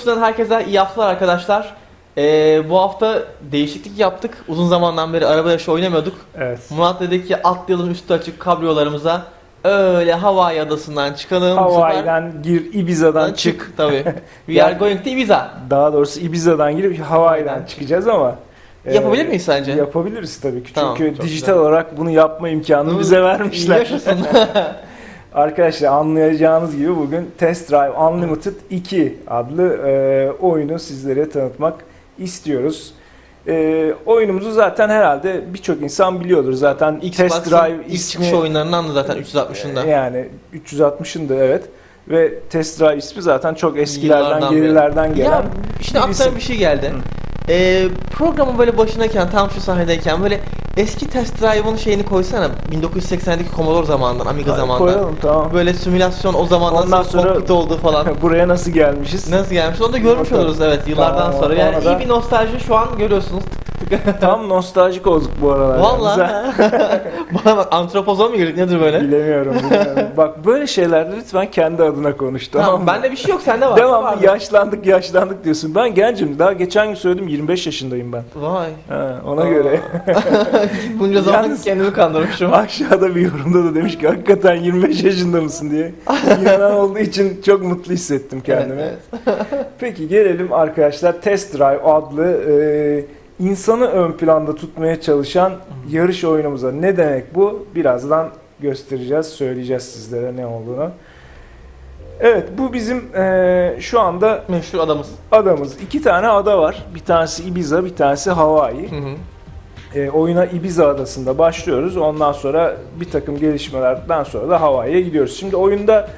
Üstünden herkese iyi haftalar arkadaşlar. Ee, bu hafta değişiklik yaptık. Uzun zamandan beri araba yarışı oynamıyorduk. Evet. Murat dedi ki atlayalım üstü açık kabriyolarımıza. Öyle Hawaii adasından çıkalım. Hawaii'den gir, Ibiza'dan çık. tabii. We are going to Ibiza. Daha doğrusu Ibiza'dan girip Hawaii'den çıkacağız ama e, Yapabilir miyiz sence? Yapabiliriz tabii ki. Tamam, Çünkü dijital güzel. olarak bunu yapma imkanını bize vermişler. Yaşasın. Arkadaşlar anlayacağınız gibi bugün Test Drive Unlimited 2 adlı e, oyunu sizlere tanıtmak istiyoruz. E, oyunumuzu zaten herhalde birçok insan biliyordur. Zaten Test Xbox'ın Drive ilk ismi çıkış oyunlarından da zaten 360'ında. e, yani 360'ında evet. Ve Test Drive ismi zaten çok eskilerden, Yıllardan beri. gerilerden gelen. Ya işte bir aklıma isim. bir şey geldi. Ee, programın böyle başındayken tam şu sahnedeyken böyle eski test drive'ın şeyini koysana 1980'deki Commodore zamanından Amiga Hadi zamanından. Koyalım tamam. Böyle simülasyon o zamandan Ondan sonra sonra- kokpit oldu falan. Buraya nasıl gelmişiz? Nasıl gelmiş onu da görmüş Bakalım. oluruz evet yıllardan Tamam, sonra. Yani da- iyi bir nostalji şu an görüyorsunuz. Tam nostaljik olduk bu aralar. Vallahi. Bana bak antropoza mı girdik nedir böyle? Bilemiyorum, bilemiyorum. Bak böyle şeylerde lütfen kendi adına konuş tamam, Tamam mı? bende bir şey yok sende var. Devamlı Var. yaşlandık yaşlandık diyorsun. Ben gencim. Daha geçen gün söyledim 25 yaşındayım ben. Vay. Ha, ona Aa. göre. Bunca zaman Yalnız- kendimi kandırmışım. Aşağıda bir yorumda da demiş ki hakikaten 25 yaşında mısın diye. İnanan olduğu için çok mutlu hissettim kendimi. Evet, evet. Peki gelelim arkadaşlar Test Drive adlı e, insanı ön planda tutmaya çalışan yarış oyunumuza. Ne demek bu? Birazdan göstereceğiz, söyleyeceğiz sizlere ne olduğunu. Evet bu bizim e, şu anda Meşhur adamız. adamız. İki tane ada var. Bir tanesi Ibiza, bir tanesi Hawaii. Hı hı. E, oyuna Ibiza adasında başlıyoruz. Ondan sonra bir takım gelişmelerden sonra da Hawaii'ye gidiyoruz. Şimdi oyunda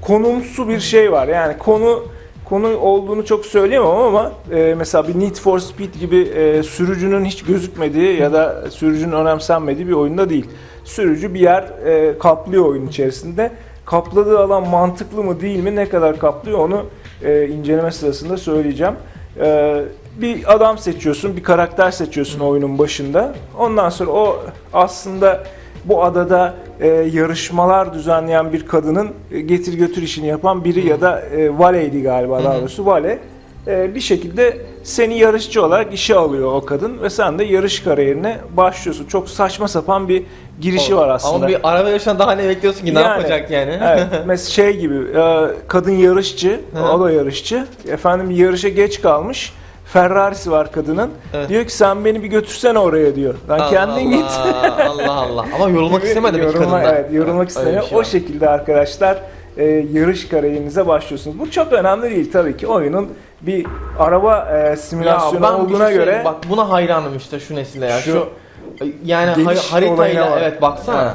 konumsu bir şey var. Yani konu konu olduğunu çok söyleyemem ama e, mesela bir Need for Speed gibi e, sürücünün hiç gözükmediği ya da sürücünün önemsenmediği bir oyunda değil. Sürücü bir yer e, kaplıyor oyun içerisinde. Kapladığı alan mantıklı mı değil mi ne kadar kaplıyor onu e, inceleme sırasında söyleyeceğim. E, bir adam seçiyorsun, bir karakter seçiyorsun oyunun başında. Ondan sonra o aslında bu adada e, yarışmalar düzenleyen bir kadının e, getir götür işini yapan biri ya da e, valeydi galiba daha doğrusu vale. E, bir şekilde seni yarışçı olarak işe alıyor o kadın ve sen de yarış kariyerine başlıyorsun. Çok saçma sapan bir girişi var aslında. Ama bir araba yarışından daha ne bekliyorsun ki? Ne yapacak yani? Evet, mesela şey gibi e, kadın yarışçı, o da yarışçı. Efendim yarışa geç kalmış. Ferrari'si var kadının. Evet. Diyor ki sen beni bir götürsene oraya diyor. Lan Allah kendin git. Allah, Allah Allah. Ama yorulmak istemedi mi Yorulma- kadından? Evet, yorulmak bir şey o var. şekilde arkadaşlar e, yarış kariyerinize başlıyorsunuz. Bu çok önemli değil tabii ki. Oyunun bir araba e, simülasyonu bir olduğuna şey göre bak buna hayranım işte şu nesile ya. Şu, Şu yani geniş har- haritayla evet baksana. Ha.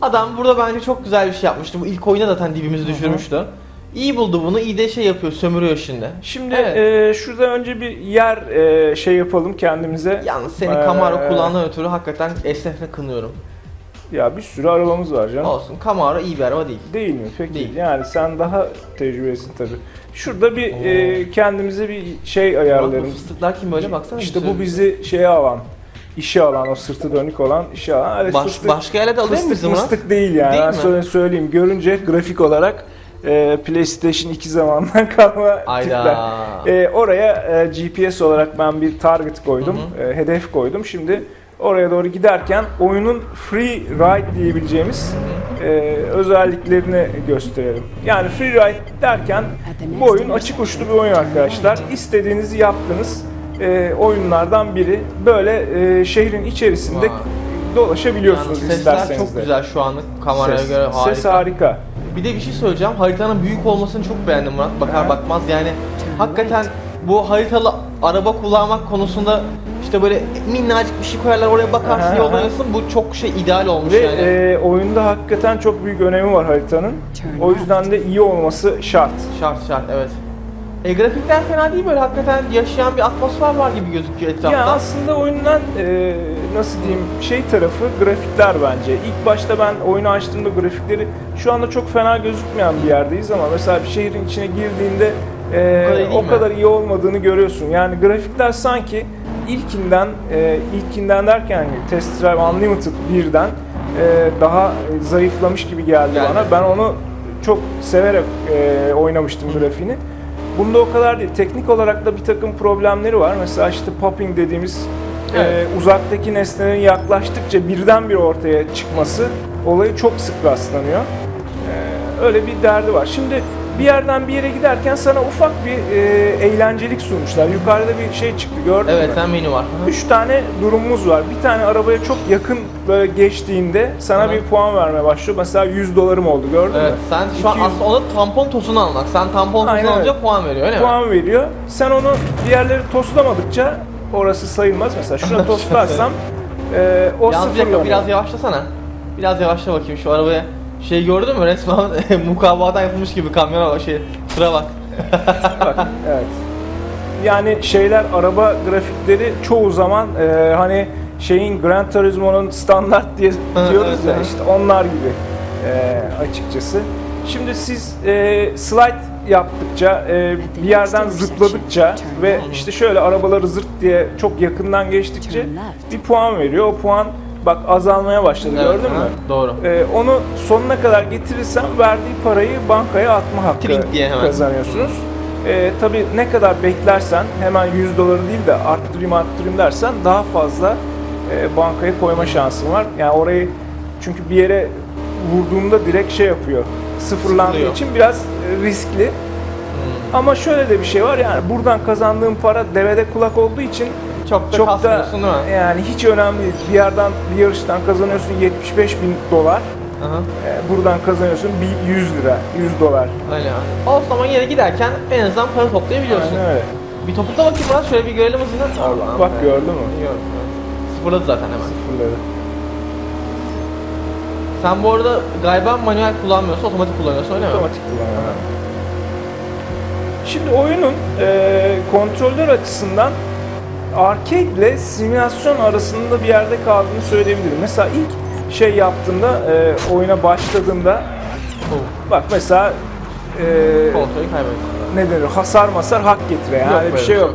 Adam burada bence çok güzel bir şey yapmıştı. Bu ilk oyuna zaten dibimizi düşürmüştü. İyi buldu bunu. iyi de şey yapıyor, sömürüyor şimdi. Şimdi e, şurada önce bir yer e, şey yapalım kendimize. Yalnız senin Ee, Camaro kulağından ötürü hakikaten esnafını kınıyorum. Ya bir sürü arabamız var canım. Olsun. Camaro iyi bir araba değil. Değil mi? Peki. Değil. Yani sen daha tecrübelisin tabii. Şurada bir e, kendimize bir şey Bak ayarlarım. fıstıklar kim böyle baksana. İşte bu bizi şeye alan, işe alan, o sırtı dönük olan işe alan. Evet, Baş, fıstık, başka yerlerde alıyor fıstık muyuz Murat? mıstık değil yani. Değil ben mi? söyle- söyleyeyim. Görünce grafik olarak e, PlayStation 2 zamandan kalma tipler. Ayda. E, oraya e, GPS olarak ben bir target koydum, e, hedef koydum. Şimdi oraya doğru giderken oyunun free ride diyebileceğimiz e, özelliklerini gösterelim. Yani free ride derken bu oyun açık uçlu bir oyun arkadaşlar. İstediğinizi yaptınız. E, oyunlardan biri. Böyle e, şehrin içerisinde Vay. dolaşabiliyorsunuz Yani sesler isterseniz çok de. güzel şu anlık kameraya Ses, göre harika. ses harika. Bir de bir şey söyleyeceğim. Haritanın büyük olmasını çok beğendim Murat. Bakar bakmaz yani hakikaten bu haritalı araba kullanmak konusunda işte böyle minnacık bir şey koyarlar oraya bakarsın Aha, yollanırsın. Bu çok şey ideal olmuş Ve yani. e, oyunda hakikaten çok büyük önemi var haritanın. O yüzden de iyi olması şart. Şart şart evet. E grafikler fena değil böyle hakikaten yaşayan bir atmosfer var gibi gözüküyor etrafta. Ya aslında oyundan e, nasıl diyeyim şey tarafı grafikler bence. İlk başta ben oyunu açtığımda grafikleri şu anda çok fena gözükmeyen bir yerdeyiz ama mesela bir şehrin içine girdiğinde e, O kadar iyi değil o mi? kadar iyi olmadığını görüyorsun. Yani grafikler sanki ilkinden e, ilkinden derken hani Test Drive Unlimited birden e, daha zayıflamış gibi geldi, Geldi. bana. Ben onu çok severek e, oynamıştım grafiğini. Bunda o kadar değil. Teknik olarak da bir takım problemleri var. Mesela işte popping dediğimiz Evet. e, uzaktaki nesnelerin yaklaştıkça birdenbire ortaya çıkması olayı çok sık rastlanıyor. E, öyle bir derdi var. Şimdi bir yerden bir yere giderken sana ufak bir e, eğlencelik sunmuşlar. Yukarıda bir şey çıktı gördün Evet, mü? sen menü var. Üç tane durumumuz var. Bir tane arabaya çok yakın böyle geçtiğinde sana Hı. bir puan vermeye başlıyor. Mesela 100 dolarım oldu gördün Evet, mü? sen şu an 200 aslında ona tampon tosunu almak. Sen tampon Aynen tosunu alınca öyle. puan veriyor öyle mi? puan veriyor. Sen onu diğerleri toslamadıkça orası sayılmaz. Mesela şuna toslarsam e, o Yalnız bir dakika sıfırlanıyor. biraz yavaşlasana. Biraz yavaşla bakayım şu arabaya. Şey gördün mü resmen mukabadan yapılmış gibi kamyona bak şey sıra bak. Bak, evet. Yani şeyler araba grafikleri çoğu zaman e, hani şeyin Gran Turismo'nun standart diye diyoruz evet, ya işte onlar gibi e, açıkçası. Şimdi siz e, slide yaptıkça e, bir yerden zıpladıkça ve işte şöyle arabaları zırt diye çok yakından geçtikçe bir puan veriyor. O puan bak azalmaya başladı gördün ha, mü? Doğru. Ee, onu sonuna kadar getirirsen verdiği parayı bankaya atma hakkı Trink diye hemen. kazanıyorsunuz. Ee, tabii ne kadar beklersen hemen 100 doları değil de arttırayım arttırayım dersen daha fazla e, bankaya koyma şansın var. Yani orayı çünkü bir yere vurduğunda direkt şey yapıyor. Sıfırlandığı Sıfırlıyor. için biraz e, riskli. Hmm. Ama şöyle de bir şey var yani buradan kazandığın para devede kulak olduğu için Çok da çok da kasmıyorsun değil mi? yani hiç önemli değil. Bir yerden bir yarıştan kazanıyorsun 75 bin dolar. Aha. Ee, buradan kazanıyorsun bir 100 lira, 100 dolar. Öyle yani. O zaman yere giderken en azından para toplayabiliyorsun. Aynen öyle. Bir topukla bakayım Murat şöyle bir görelim hızını. Allah'ım Bak be. gördün mü? Gördüm. Sıfırladı zaten hemen. Sıfırları. Sen bu arada galiba manuel kullanmıyorsun, otomatik kullanıyorsun öyle mi? Otomatik kullanıyor. Şimdi oyunun e, kontroller açısından arcade ile simülasyon arasında bir yerde kaldığını söyleyebilirim. Mesela ilk şey yaptığında, e, oyuna başladığında Oh, bak mesela e, kaybettim. ne denir hasar masar hak getire yani Yok bir şey bir yok.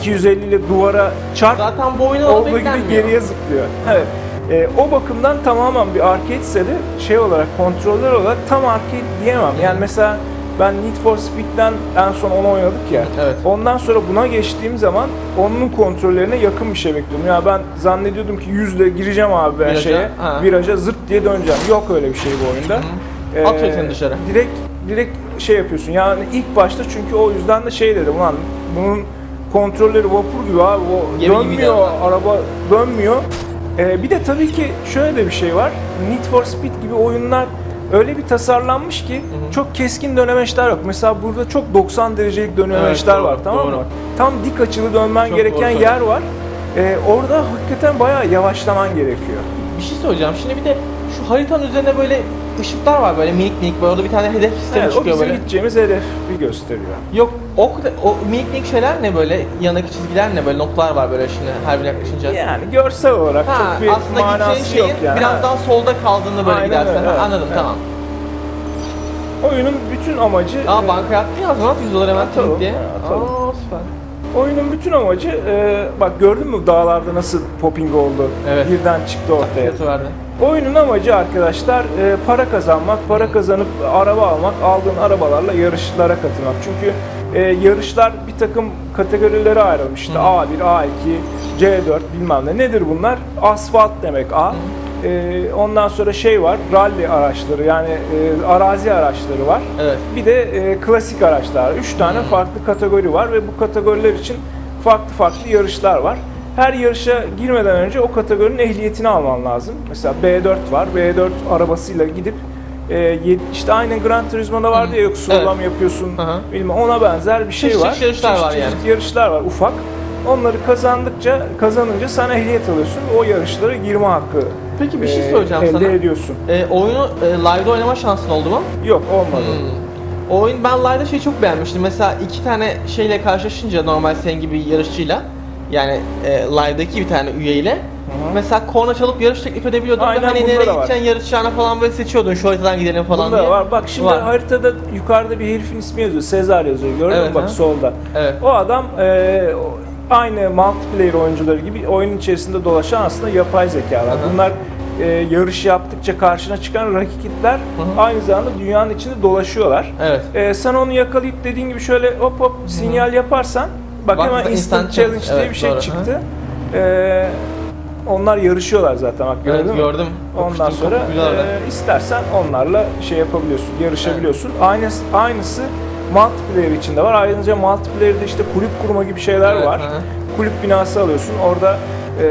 250 ile duvara çarp Zaten bu oyuna olduğu gibi beklenmiyor. geriye zıplıyor. Evet. E, o bakımdan tamamen bir arcade ise de şey olarak kontroller olarak tam arcade diyemem. Yani mesela ben Need for Speed'den en son onu oynadık ya. Evet. Ondan sonra buna geçtiğim zaman onun kontrollerine yakın bir şey bekliyorum. Ya ben zannediyordum ki 100 ile gireceğim abi ben Viraja, şeye. ha. Viraja zırt diye döneceğim. Yok öyle bir şey bu oyunda. Ee, Atıyor seni dışarı. Direkt direkt şey yapıyorsun. Yani ilk başta çünkü o yüzden de şey dedim ulan bunun kontrolleri vapur gibi abi o Gemi dönmüyor araba dönmüyor. Ee, bir de tabii ki şöyle de bir şey var. Need for Speed gibi oyunlar öyle bir tasarlanmış ki çok keskin dönemeçler yok. Mesela burada çok 90 derecelik dönemeçler doğru, var tamam doğru. mı? Tam dik açılı dönmen Çok gereken doğru yer var. Ee, orada hakikaten bayağı yavaşlaman gerekiyor. Bir şey söyleyeceğim. Şimdi bir de şu haritanın üzerinde böyle ışıklar var böyle minik minik böyle orada bir tane hedef sistemi Evet, o çıkıyor bizim böyle. gideceğimiz hedefi gösteriyor. Yok o, o minik minik şeyler ne böyle yanındaki çizgiler ne böyle noktalar var böyle şimdi her birine yaklaşınca. Yani görsel olarak Ha, çok bir aslında gideceğin manası yok şeyin yani. biraz Ha. daha solda kaldığını böyle Aynen gidersen. öyle, Ha, evet, Anladım evet. tamam. Oyunun bütün amacı Aa e, banka attın ya o zaman 100 dolar hemen Atalım, tık diye. atalım. Aa süper. Oyunun bütün amacı e, bak gördün mü dağlarda nasıl popping oldu? Evet. Birden çıktı ortaya. Verdi. Oyunun amacı arkadaşlar e, para kazanmak, para kazanıp araba almak, aldığın arabalarla yarışlara katılmak. Çünkü e, yarışlar bir takım kategorilere ayrılmış. İşte A1, A2, C4 bilmem ne. Nedir bunlar? Asfalt demek A. E, ondan sonra şey var, rally araçları yani e, arazi araçları var. Evet. Bir de e, klasik araçlar. Üç tane farklı kategori var ve bu kategoriler için farklı farklı yarışlar var. Her yarışa girmeden önce o kategorinin ehliyetini alman lazım. Mesela B4 var. B4 arabasıyla gidip e, işte aynı Gran Turismo'da vardı ya yok slalom yapıyorsun. Hı hı. Bilmem ona benzer bir şey Çeşit var. yarışlar var yani. yarışlar var ufak. Onları kazandıkça kazanınca sana ehliyet alıyorsun. O yarışlara girme hakkı Peki bir şey e, söyleyeceğim elde sana. ediyorsun. E, oyunu e, live'da oynama şansın oldu mu? Yok olmadı. Hmm. O oyun ben live'da şeyi çok beğenmiştim. Mesela iki tane şeyle karşılaşınca normal senin gibi yarışçıyla yani e, live'daki bir tane üyeyle Mesela korna çalıp yarış teklif edebiliyordun Aynen, hani nereye gideceksin yarışacağına falan böyle seçiyordun şu haritadan gidelim falan Bunda diye. var. Bak şimdi Var. haritada yukarıda bir herifin ismi yazıyor. Sezar yazıyor. Gördün Evet, mü bak ha. solda. Evet. O adam e, aynı multiplayer oyuncuları gibi oyunun içerisinde dolaşan aslında yapay zekalar. Aha. Bunlar e, yarış yaptıkça karşına çıkan rakipler hı. aynı zamanda dünyanın içinde dolaşıyorlar. Evet. E, sen onu yakalayıp dediğin gibi şöyle hop hop sinyal yaparsan bak, Bak hemen instant, instant challenge diye evet, bir şey doğru, çıktı. E, onlar yarışıyorlar zaten bak gördün Evet, mü? gördüm. Ondan Okuştum, sonra e, istersen onlarla şey yapabiliyorsun, yarışabiliyorsun. Aynısı, aynısı multiplayer içinde var. Ayrıca multiplayer'de işte kulüp kurma gibi şeyler Evet, var. hı. Kulüp binası alıyorsun. Orada e,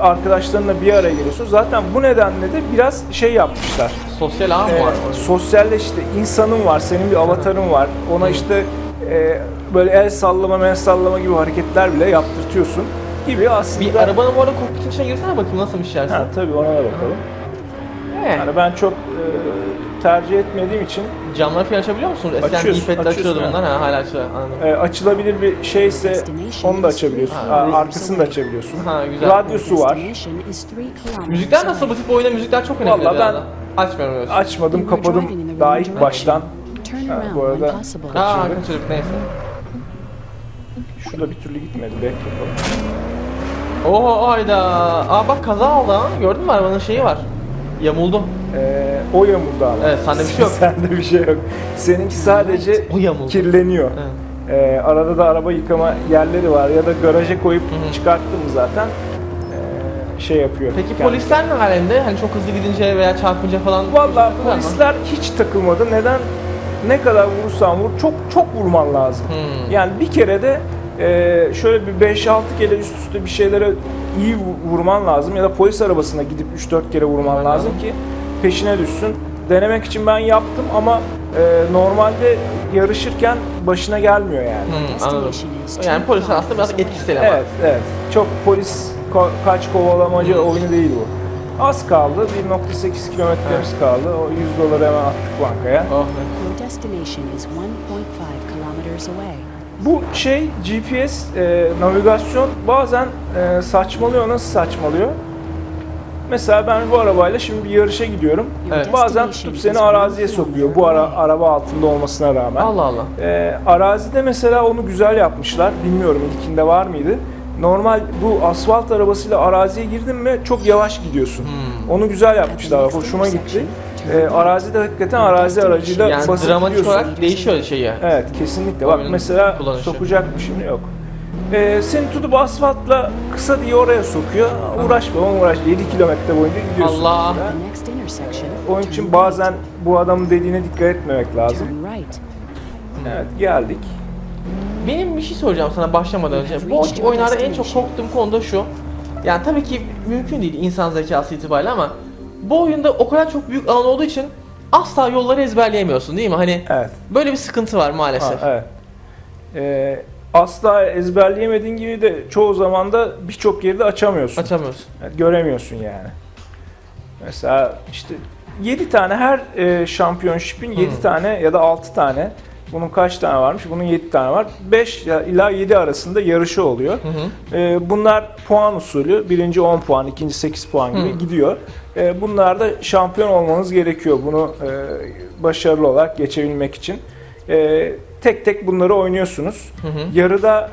arkadaşlarınla bir araya geliyorsun. Zaten bu nedenle de biraz şey yapmışlar. Sosyal ağ mı E, var? sosyalleşti. işte insanın var, senin bir avatarın var. Ona işte e, böyle el sallama, men sallama gibi hareketler bile yaptırtıyorsun gibi aslında. Bir arabanın bu arada kokpitin içine girsene bakayım nasıl bir şey. Ha, tabii ona da bakalım. He. Yani ben çok e, tercih etmediğim için Camları falan açabiliyor musunuz? Eskiden Açıyorsun, iPad'le açıyordu açıyorsun, bunlar. Ha, hala açılıyor. Anladım. e, açılabilir bir şeyse onu da açabiliyorsun. Ha, Aa, arkasını da açabiliyorsun. Ha güzel. Radyosu var. Müzikler nasıl? Bu tip oyunda müzikler çok önemli. Vallahi ben-. Açmıyorum öyle. Açmadım, kapadım daha ilk baştan. Ha, bu arada- Aa Kaçırdık. kaçırdık neyse. Şurada bir türlü gitmedi. Back yapalım. Oho ayda. Aa bak kaza oldu ha. Gördün mü arabanın şeyi var. Yamuldu. E, o yamuldu ama. Evet, sende bir şey yok. sende bir şey yok. Seninki sadece O yamuldu. kirleniyor. Evet. E, arada da araba yıkama yerleri var ya da garaja koyup Hı hı. çıkarttım zaten e, şey yapıyor. Peki Kendi- polisler ne alemde? Hani çok hızlı gidince veya çarpınca falan. Valla mı? polisler hiç takılmadı. Neden? Ne kadar vurursan vur, çok çok vurman lazım. Hmm. Yani bir kere de e, şöyle bir 5-6 kere üst üste bir şeylere iyi vu- vurman lazım ya da polis arabasına gidip 3-4 kere vurman lazım ki peşine düşsün. Denemek için ben yaptım ama e, normalde yarışırken başına gelmiyor yani. Hmm, anladım. Yani polisler aslında biraz etkisiz eleman. Evet, evet. Çok polis ko- kaç kovalamacı Hmm. oyunu değil bu. Az kaldı. 1.8 kilometremiz kaldı. O 100 doları hemen attık bankaya. Oh, Your destination is 1.5 kilometers away. Bu şey GPS e, navigasyon bazen e, saçmalıyor. Nasıl saçmalıyor? Mesela ben bu arabayla şimdi bir yarışa gidiyorum. Evet. Bazen tutup seni araziye sokuyor. Bu ara, araba altında olmasına rağmen. Allah Allah. E, arazide mesela onu güzel yapmışlar. Bilmiyorum ilkinde var mıydı? Normal bu asfalt arabasıyla araziye girdin mi çok yavaş gidiyorsun. Hmm. Onu güzel yapmışlar. Hoşuma gitti. E, arazide hakikaten arazi aracıyla Yani basıp dramatik olarak değişiyor şeyi. Evet kesinlikle. Bak Oyunun mesela kullanışı. sokacak mı şimdi yok. Ee, seni tutup asfaltla kısa diye oraya sokuyor. Uğraşma ona uğraş. 7 kilometre boyunca gidiyorsun. Allah. mesela. Onun için bazen bu adamın dediğine dikkat etmemek lazım. Evet geldik. Benim bir şey soracağım sana başlamadan önce. Bu oyunlarda en çok korktuğum konu da şu. Yani tabii ki mümkün değil insan zekası itibariyle ama bu oyunda o kadar çok büyük alan olduğu için asla yolları ezberleyemiyorsun değil mi? Hani Evet. böyle bir sıkıntı var maalesef. Ha, evet. Ee, asla ezberleyemediğin gibi de çoğu zaman da birçok yeri de açamıyorsun. Açamıyorsun. Evet, göremiyorsun yani. Mesela işte 7 tane her e, şampiyonşipin 7 Hmm. tane ya da 6 tane bunun kaç tane varmış? Bunun 7 tane var. 5 ila 7 arasında yarışı oluyor. Hı hı. E, bunlar puan usulü. Birinci 10 puan, ikinci 8 puan gibi Hmm. gidiyor. E, bunlarda şampiyon olmanız gerekiyor bunu e, başarılı olarak geçebilmek için. E, tek tek bunları oynuyorsunuz. Hı hı. Yarıda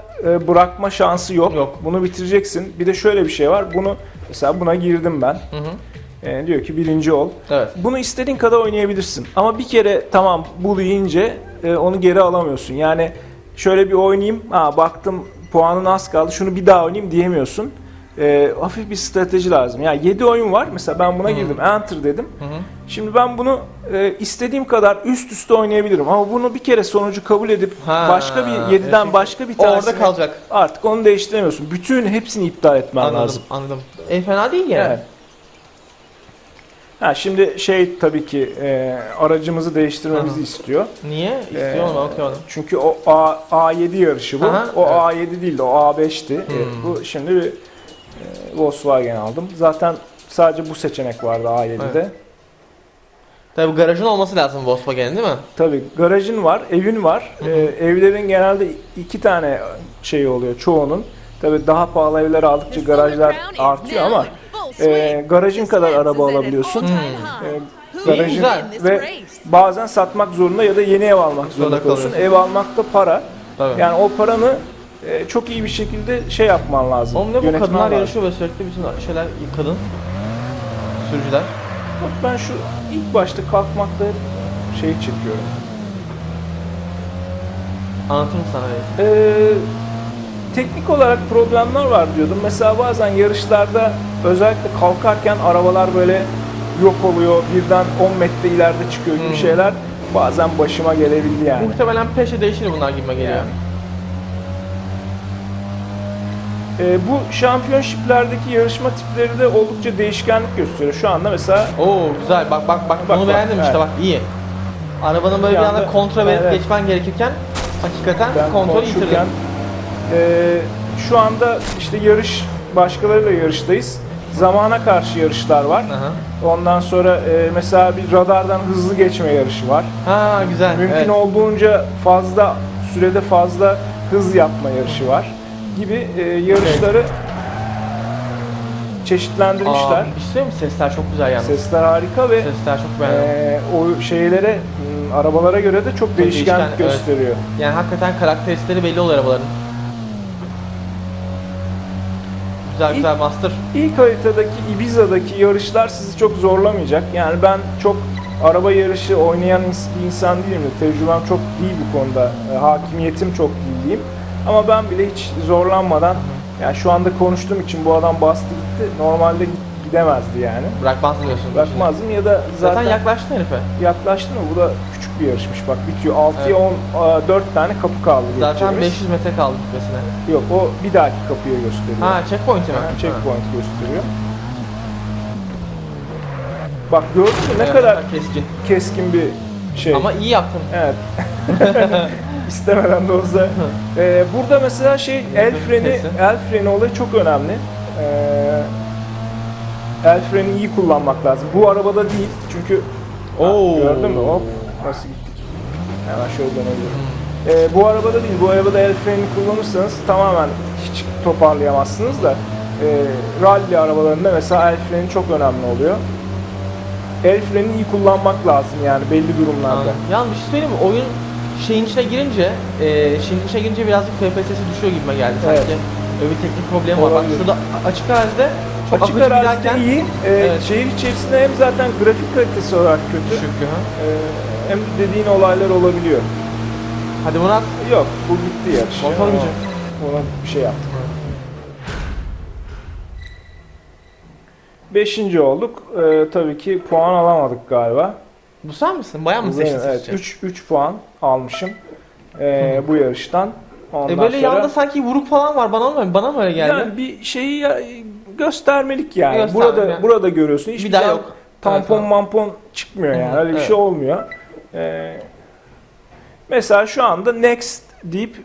bırakma şansı yok. Yok. Bunu bitireceksin. Bir de şöyle bir şey var. Bunu mesela buna girdim ben. Hı hı. E, diyor ki birinci ol. Evet. Bunu istediğin kadar oynayabilirsin. Ama bir kere tamam bul yiyince e, onu geri alamıyorsun. Yani şöyle bir oynayayım. Ha baktım puanın az kaldı. Şunu bir daha oynayayım diyemiyorsun. E, hafif bir strateji lazım. Yani 7 oyun var. Mesela ben buna girdim. Enter dedim. Hı hı. Şimdi ben bunu e, istediğim kadar üst üste oynayabilirim. Ama bunu bir kere sonucu kabul edip Ha, başka bir 7'den evet. başka bir tanesini orada kalacak. artık onu değiştiremiyorsun. Bütün hepsini iptal etmen Anladım, lazım. anladım. E fena değil yani. Evet. Ha şimdi şey tabii ki e, aracımızı değiştirmemizi Aha. istiyor. Niye? İstiyor Ee, mu? Okuyamadım. Çünkü o A, A7 yarışı bu. Aha, o evet. A7 değil de o A5'ti. Evet, Hmm. bu şimdi bir e, Volkswagen aldım. Zaten sadece bu seçenek vardı A7'de. Evet. Tabii garajın olması lazım Volkswagen'in değil mi? Tabii garajın var, evin var. Hı hı. Ee, evlerin genelde iki tane şey oluyor çoğunun. Tabii daha pahalı evler aldıkça garajlar artıyor ama e, garajın kadar araba alabiliyorsun. Hmm. E, garajın güzel. ve bazen satmak zorunda ya da yeni ev almak zorunda kalıyorsun. kalıyorsun. Ev almak da para. Tabii. Yani o paranı e, çok iyi bir şekilde şey yapman lazım. Ne bu kadınlar lazım. yarışıyor ve sürekli bütün şeyler kadın. sürücüler. Bak ben şu ilk başta kalkmakta şey çekiyorum. Anlatırım sana. evet. Ee, teknik olarak problemler var diyordum. Mesela bazen yarışlarda özellikle kalkarken arabalar böyle yok oluyor. Birden 10 metre ileride çıkıyor gibi Hmm. şeyler bazen başıma gelebildi yani. Muhtemelen peşe değişir bunlar gibime geliyor. Yani. Ee, bu şampiyonshiplerdeki yarışma tipleri de oldukça değişkenlik gösteriyor. Şu anda mesela Oo güzel bak bak bak, Bak, bunu bak, beğendim işte evet. bak iyi. Arabanın böyle Bir bir, anda- anda kontrol verip Evet. geçmen gerekirken hakikaten ben kontrolü yitirdin. konuşurken e, şu anda işte yarış başkalarıyla yarıştayız. Zamana karşı yarışlar var. Aha. Ondan sonra e, mesela bir radardan hızlı geçme yarışı var. Ha güzel. Mümkün evet. olduğunca fazla sürede fazla hız yapma yarışı var gibi e, yarışları çeşitlendirmişler. Aa, bir şey söyleyeyim mi? Sesler çok güzel yalnız. Sesler harika ve Sesler çok beğendim. e, o şeylere m, arabalara göre de çok değişkenlik değişken, evet. gösteriyor. Yani hakikaten karakteristikleri belli oluyor arabaların. Güzel güzel master. İlk haritadaki Ibiza'daki yarışlar sizi çok zorlamayacak. Yani ben çok araba yarışı oynayan ins- bir insan değilim de tecrübem çok değil bu konuda. E, hakimiyetim çok değil diyeyim. Ama ben bile hiç zorlanmadan yani şu anda konuştuğum için bu adam bastı gitti. Normalde gidemezdi yani. Bırakmaz diyorsun. Bırakmazdım ya da Zaten, zaten, yaklaştın herife. yaklaştı mı? Bu da küçük bir yarışmış bak bitiyor. 6'ya 10 4 tane kapı kaldı. Zaten geçeceğimiz. 500 metre kaldı gitmesine. Yok o bir dahaki kapıya gösteriyor. Ha checkpoint'i mi? Ha, Ha. checkpoint gösteriyor. Bak gördün mü ne Evet, kadar keskin. keskin bir şey. Ama iyi yaptın. Evet. İstemeden de olsa. Ee, burada mesela şey el freni, el freni olayı çok önemli. Ee, el freni iyi kullanmak lazım. Bu arabada değil çünkü Oo. gördün mü hop nasıl gittik. Hemen şöyle dönebilirim. Ee, bu arabada değil, bu arabada el freni kullanırsanız tamamen hiç toparlayamazsınız da e, rally arabalarında mesela el freni çok önemli oluyor. El freni iyi kullanmak lazım yani belli durumlarda. Anladım. Yalnız bir şey söyleyeyim mi? Oyun şeyin içine girince, e, şeyin içine girince birazcık FPS'si düşüyor gibime geldi sanki. Evet. Öyle bir teknik problem var. Bak Olabilir. şurada açık arazide çok Açık akıcı arazide giderken iyi. Ee, Evet. Şehir içerisinde hem zaten grafik kalitesi olarak kötü Çünkü ha. ee, hem dediğin olaylar olabiliyor. Hadi Murat. Yok bu bitti yarış. ya. Motor gücü. Ona bir şey yaptık. Beşinci olduk. Ee, tabii ki puan alamadık galiba. Bu sen misin? Bayan mı seçtin Evet, sizce? 3 3 puan almışım ee, bu yarıştan. Ondan E böyle sonra yanda sanki vuruk falan var. Bana mı bana mı öyle geldi? yani bir şeyi ya- göstermelik yani. Göstermek burada yani. burada görüyorsun. Hiçbir bir daha zaman yok. Tampon Evet, mampon çıkmıyor yani. Hı hı, Öyle bir evet. şey olmuyor. Ee, mesela şu anda next deyip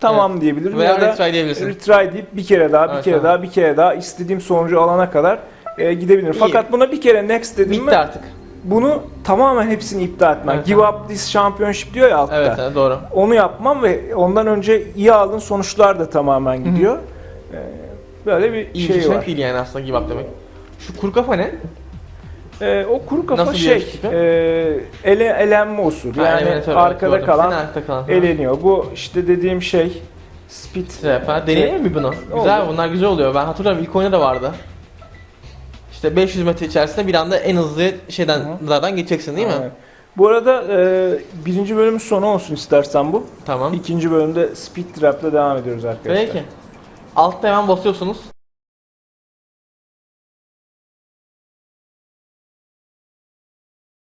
tamam diyebilirim Veya ya da retry diyebilirsin. retry deyip bir kere daha, bir Evet, kere evet. daha, bir kere daha istediğim sonucu alana kadar e, gidebilirim. İyi. Fakat buna bir kere next dedim mi Bitti artık. Bunu tamamen hepsini iptal etmem. Evet, Give evet. up this championship diyor ya altta. Evet, evet doğru. Onu yapmam ve ondan önce iyi aldığın sonuçlar da tamamen gidiyor. Ee, böyle bir İyi şey var. değil yani aslında give up demek. Şu kuru kafa ne? Ee, o kuru kafa Nasıl şey, e, ele, elenme usulü. Ha, Yani evet, evet, arkada gördüm. kalan arkada kalan. eleniyor. Bu işte dediğim şey speed. Trap ha. Deneyelim mi bunu? Güzel bunlar güzel oluyor. Ben hatırlıyorum ilk oyunda da vardı. İşte 500 metre içerisinde bir anda en hızlı şeyden dardan geçeceksin değil mi? Evet. Bu arada e, birinci bölümün sonu olsun istersen bu. Tamam. İkinci bölümde speed trap'la devam ediyoruz arkadaşlar. Peki. Altta hemen basıyorsunuz.